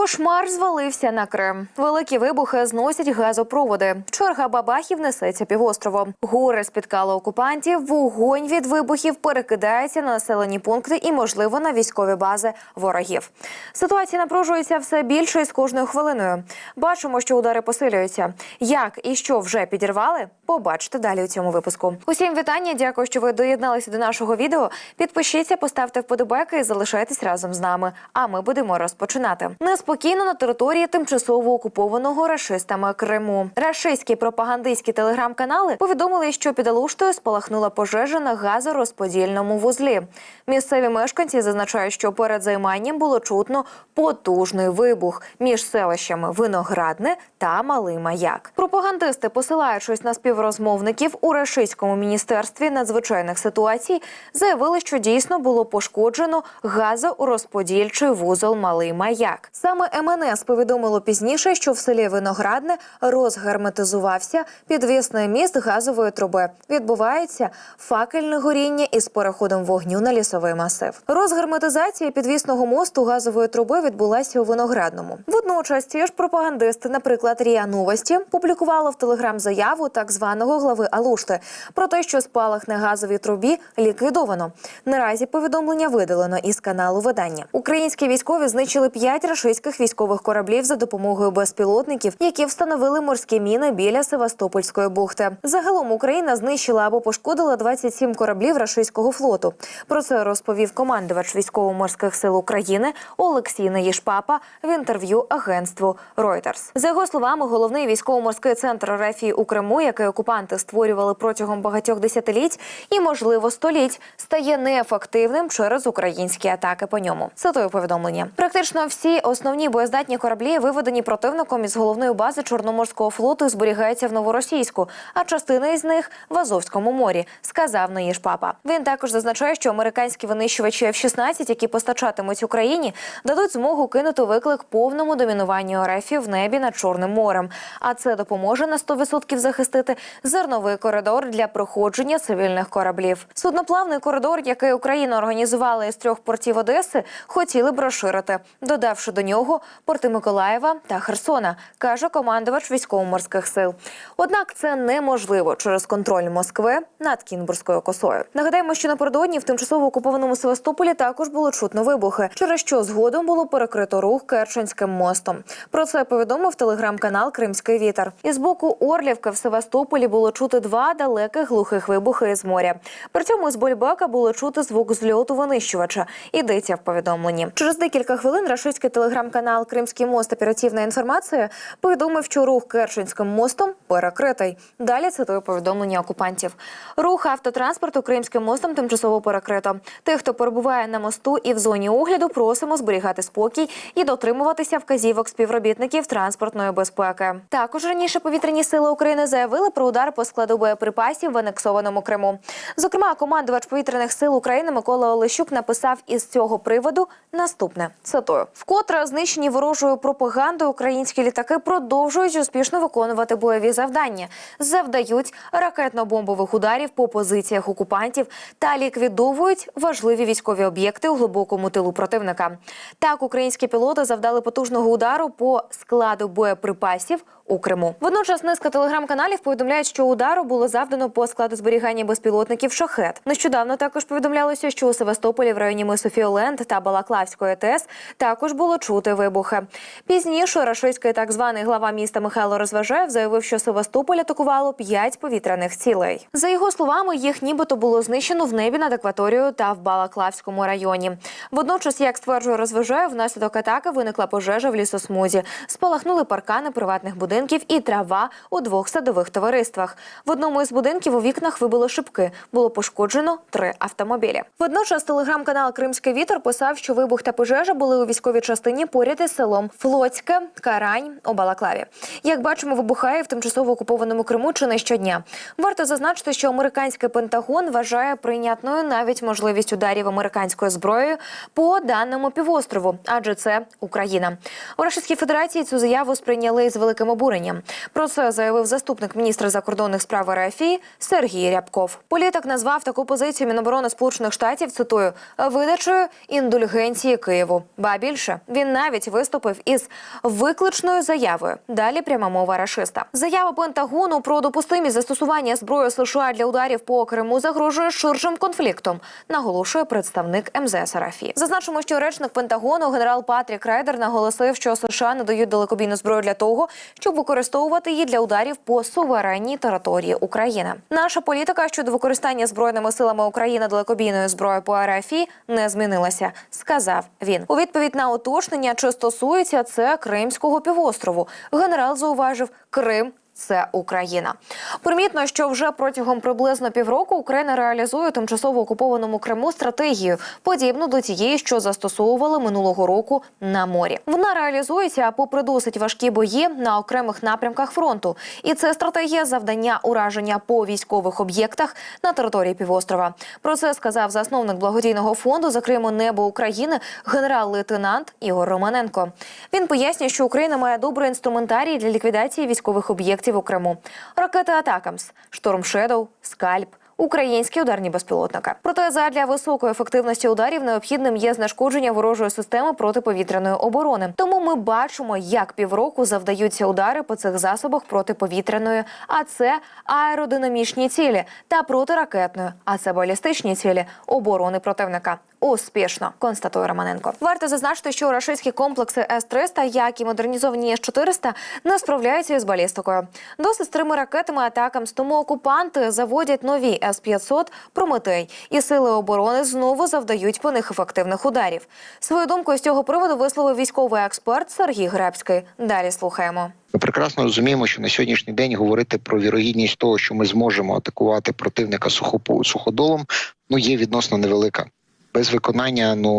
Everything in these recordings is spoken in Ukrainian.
Кошмар звалився на Крим. Великі вибухи зносять газопроводи. Черга бабахів несеться півостровом. Горе спіткало окупантів. Вогонь від вибухів перекидається на населені пункти і, можливо, на військові бази ворогів. Ситуація напружується все більше з кожною хвилиною. Бачимо, що удари посилюються. Як і що вже підірвали, побачите далі у цьому випуску. Усім вітання. Дякую, що ви доєдналися до нашого відео. Підпишіться, поставте вподобайки і залишайтесь разом з нами. А ми будемо розпочинати. Неспокійно на території тимчасово окупованого рашистами Криму. Рашистські пропагандистські телеграм-канали повідомили, що під Алуштою спалахнула пожежа на газорозподільному вузлі. Місцеві мешканці зазначають, що перед займанням було чутно потужний вибух між селищами Виноградне та Малий Маяк. Пропагандисти, посилаючись на співрозмовників у рашистському міністерстві надзвичайних ситуацій, заявили, що дійсно було пошкоджено газорозподільчий вузол Малий Маяк. Саме МНС повідомило пізніше, що в селі Виноградне розгерметизувався підвісний міст газової труби. Відбувається факельне горіння із переходом вогню на лісовий масив. Розгерметизація підвісного мосту газової труби відбулася у виноградному. Водночас ті ж пропагандисти, наприклад, Рія Новості, публікували в телеграм заяву так званого глави Алушти про те, що спалах на газовій трубі ліквідовано. Наразі повідомлення видалено із каналу видання. Українські військові знищили п'ять рашистських військових кораблів за допомогою безпілотників, які встановили морські міни біля Севастопольської бухти. Загалом Україна знищила або пошкодила 27 кораблів рашистського флоту. Про це розповів командувач військово-морських сил України Олексій Неїшпапа в інтерв'ю агентству Reuters. За його словами, головний військово-морський центр РФ у Криму, який окупанти створювали протягом багатьох десятиліть і, можливо, століть, стає неефективним через українські атаки по ньому. Цитую повідомлення. Практично всі основні боєздатні кораблі, виведені противником із головної бази Чорноморського флоту, зберігаються в новоросійську, а частина із них в Азовському морі, сказав Наїж Папа. Він також зазначає, що американські винищувачі F-16, які постачатимуть Україні, дадуть змогу кинути виклик повному домінуванню РФ в небі над Чорним морем. А це допоможе на 100% захистити зерновий коридор для проходження цивільних кораблів. Судноплавний коридор, який Україна організувала із трьох портів Одеси, хотіли б розширити, додавши до нього порти Миколаєва та Херсона, каже командувач військово-морських сил. Однак це неможливо через контроль Москви над Кінбурзькою косою. Нагадаємо, що напередодні в тимчасово окупованому Севастополі також було чутно вибухи, через що згодом було перекрито рух Керченським мостом. Про це повідомив телеграм-канал Кримський вітер. Із боку Орлівки в Севастополі було чути два далеких глухих вибухи із моря. При цьому з Больбека було чути звук зльоту винищувача. Йдеться в повідомленні. Через декілька хвилин рашистський телеграм-канал Кримський мост оперативна інформація повідомив, що рух Керченським мостом перекритий. Далі цитую повідомлення окупантів. Рух автотранспорту Кримським мостом тимчасово перекрито. Тих, хто перебуває на мосту і в зоні огляду, просимо зберігати спокій і дотримуватися вказівок співробітників транспортної безпеки. Також раніше повітряні сили України заявили про удар по складу боєприпасів в анексованому Криму. Зокрема, командувач повітряних сил України Микола Олещук написав із цього приводу наступне: цитую вкотре знищені ворожою пропагандою українські літаки продовжують успішно виконувати бойові завдання, завдають ракетно-бомбових ударів по позиціях окупантів та ліквідовують важливі військові об'єкти у глибокому тилу противника. Так, українські пілоти завдали потужного удару по складу боєприпасів у Криму. Водночас низка телеграм-каналів повідомляють, що удару було завдано по складу зберігання безпілотників шахет. Нещодавно також повідомлялося, що у Севастополі в районі мису Фіоленд та Балаклавської ТЕС також було чути вибухи. Пізніше рашистський так званий глава міста Михайло Розважаєв заявив, що Севастополь атакувало п'ять повітряних цілей. За його словами, їх нібито було знищено в небі над акваторією та в Балаклавському районі. Водночас, як стверджує Розважаєв, внаслідок атаки виникла пожежа в лісосмузі, спалахнули паркани приватних будинків і трава у двох садових товариствах. В одному із будинків у вікнах вибило шибки. Було пошкоджено три автомобілі. Водночас телеграм-канал Кримський вітер писав, що вибух та пожежа були у військовій частині поряд із селом Флоцьке, Карань у Балаклаві. Як бачимо, вибухає в тимчасово окупованому Криму чи не щодня. Варто зазначити, що американський Пентагон вважає прийнятною навіть можливість ударів американською зброєю по даному півострову, адже це Україна. У Російській Федерації цю заяву сприйняли з великим обуренням. Про це заявив заступник міністра закордонних справ РФІ Сергій Рябков. Політик назвав таку позицію Міноборони Сполучених Штатів цитую видачею індульгенції Києву. Ба більше він навіть виступив із викличною заявою. Далі пряма мова рашиста. Заява Пентагону про допустимість застосування зброї США для ударів по Криму загрожує ширшим конфліктом. Наголошує представник МЗС РФ. Зазначимо, що речник Пентагону генерал Патрік Райдер наголосив, що США не дають далекобійну зброю для того, щоб використовувати її для ударів по суверенній території України. Наша політика щодо використання збройними силами України далекобійної зброї по РФІ не змінилася, сказав він. У відповідь на уточнення, чи стосується це Кримського півострову. Генерал зауважив Крим. Це Україна. Примітно, що вже протягом приблизно півроку Україна реалізує тимчасово окупованому Криму стратегію, подібну до тієї, що застосовували минулого року на морі. Вона реалізується попри досить важкі бої на окремих напрямках фронту, і це стратегія завдання ураження по військових об'єктах на території півострова. Про це сказав засновник благодійного фонду за Криму Небо України генерал-лейтенант Ігор Романенко. Він пояснює, що Україна має добрий інструментарій для ліквідації військових об'єктів у Криму. Ракети Атакамс, Шторм Шедоу, Скальп. Українські ударні безпілотники. Проте задля високої ефективності ударів необхідним є знешкодження ворожої системи протиповітряної оборони. Тому ми бачимо, як півроку завдаються удари по цих засобах протиповітряної, а це аеродинамічні цілі та протиракетної, а це балістичні цілі оборони противника. Успішно констатує Романенко. Варто зазначити, що рашистські комплекси С-300, як і модернізовані С-400, не справляються із балістикою. Досить трими ракетами атакам з тому окупанти заводять нові С-500 Прометей, і сили оборони знову завдають по них ефективних ударів. Свою думку з цього приводу висловив військовий експерт Сергій Гребський. Далі слухаємо. Ми прекрасно розуміємо, що на сьогоднішній день говорити про вірогідність того, що ми зможемо атакувати противника сухопу суходолом, ну є відносно невелика. Без виконання ну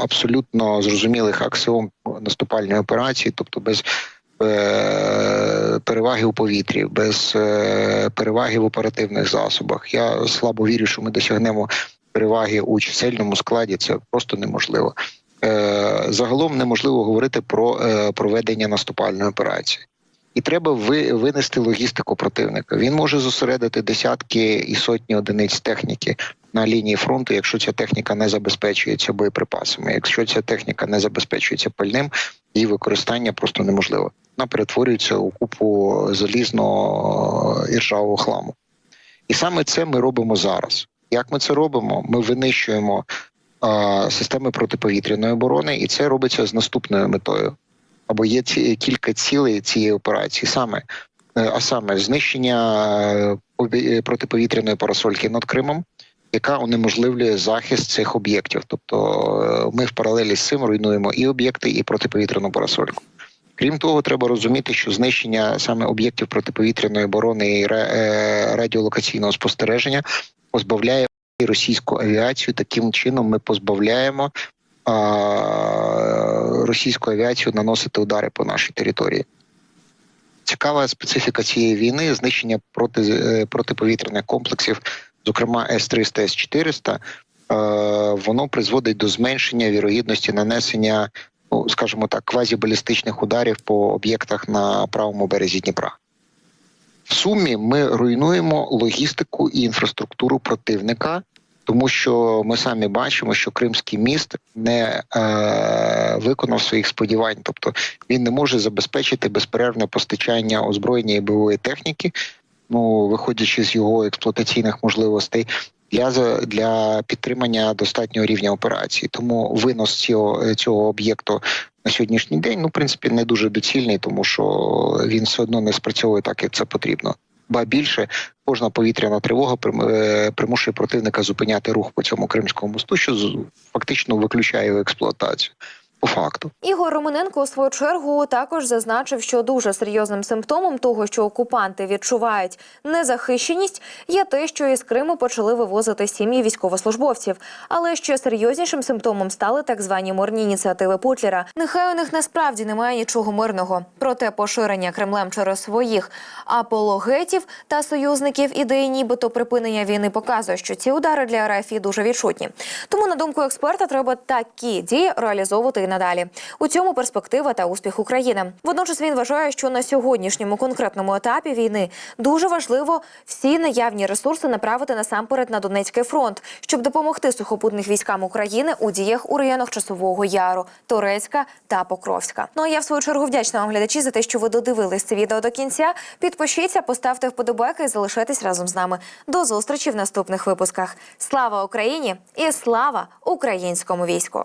абсолютно зрозумілих аксіом наступальної операції, тобто без е, переваги у повітрі, без е, переваги в оперативних засобах. Я слабо вірю, що ми досягнемо переваги у чисельному складі. Це просто неможливо. Е, загалом неможливо говорити про проведення наступальної операції. І треба ви, винести логістику противника. Він може зосередити десятки і сотні одиниць техніки на лінії фронту, якщо ця техніка не забезпечується боєприпасами. Якщо ця техніка не забезпечується пальним, її використання просто неможливо. Вона перетворюється у купу залізного і ржавого хламу. І саме це ми робимо зараз. Як ми це робимо? Ми винищуємо а, системи протиповітряної оборони, і це робиться з наступною метою. Або є ці кілька цілей цієї операції, саме е, а саме знищення е, протиповітряної парасольки над Кримом, яка унеможливлює захист цих об'єктів. Тобто е, ми в паралелі з цим руйнуємо і об'єкти, і протиповітряну парасольку. Крім того, треба розуміти, що знищення саме об'єктів протиповітряної оборони і е, радіолокаційного спостереження позбавляє російську авіацію. Таким чином ми позбавляємо а, російську авіацію наносити удари по нашій території. Цікава специфіка цієї війни знищення проти, е, протиповітряних комплексів, зокрема С-300, С-400, е, воно призводить до зменшення вірогідності нанесення, ну скажімо так, квазібалістичних ударів по об'єктах на правому березі Дніпра. В сумі ми руйнуємо логістику і інфраструктуру противника, тому що ми самі бачимо, що Кримський міст не е, виконав своїх сподівань, тобто він не може забезпечити безперервне постачання озброєння і бойової техніки, ну виходячи з його експлуатаційних можливостей. Для для підтримання достатнього рівня операції, тому винос цього цього об'єкту на сьогоднішній день, ну в принципі, не дуже доцільний, тому що він все одно не спрацьовує так, як це потрібно. Ба більше кожна повітряна тривога е, примушує противника зупиняти рух по цьому кримському мосту, що фактично виключає його експлуатацію. По факту, Ігор Романенко у свою чергу також зазначив, що дуже серйозним симптомом того, що окупанти відчувають незахищеність, є те, що із Криму почали вивозити сім'ї військовослужбовців. Але ще серйознішим симптомом стали так звані мирні ініціативи Путлера. Нехай у них насправді немає нічого мирного. Проте поширення Кремлем через своїх апологетів та союзників ідеї, нібито припинення війни, показує, що ці удари для РФ дуже відчутні. Тому, на думку експерта, треба такі дії реалізовувати надалі. У цьому перспектива та успіх України. Водночас він вважає, що на сьогоднішньому конкретному етапі війни дуже важливо всі наявні ресурси направити насамперед на Донецький фронт, щоб допомогти сухопутних військам України у діях у районах Часового Яру, Торецька та Покровська. Ну а я в свою чергу вдячна вам глядачі за те, що ви додивились це відео до кінця. Підпишіться, поставте вподобайки і залишайтесь разом з нами. До зустрічі в наступних випусках. Слава Україні і слава українському війську!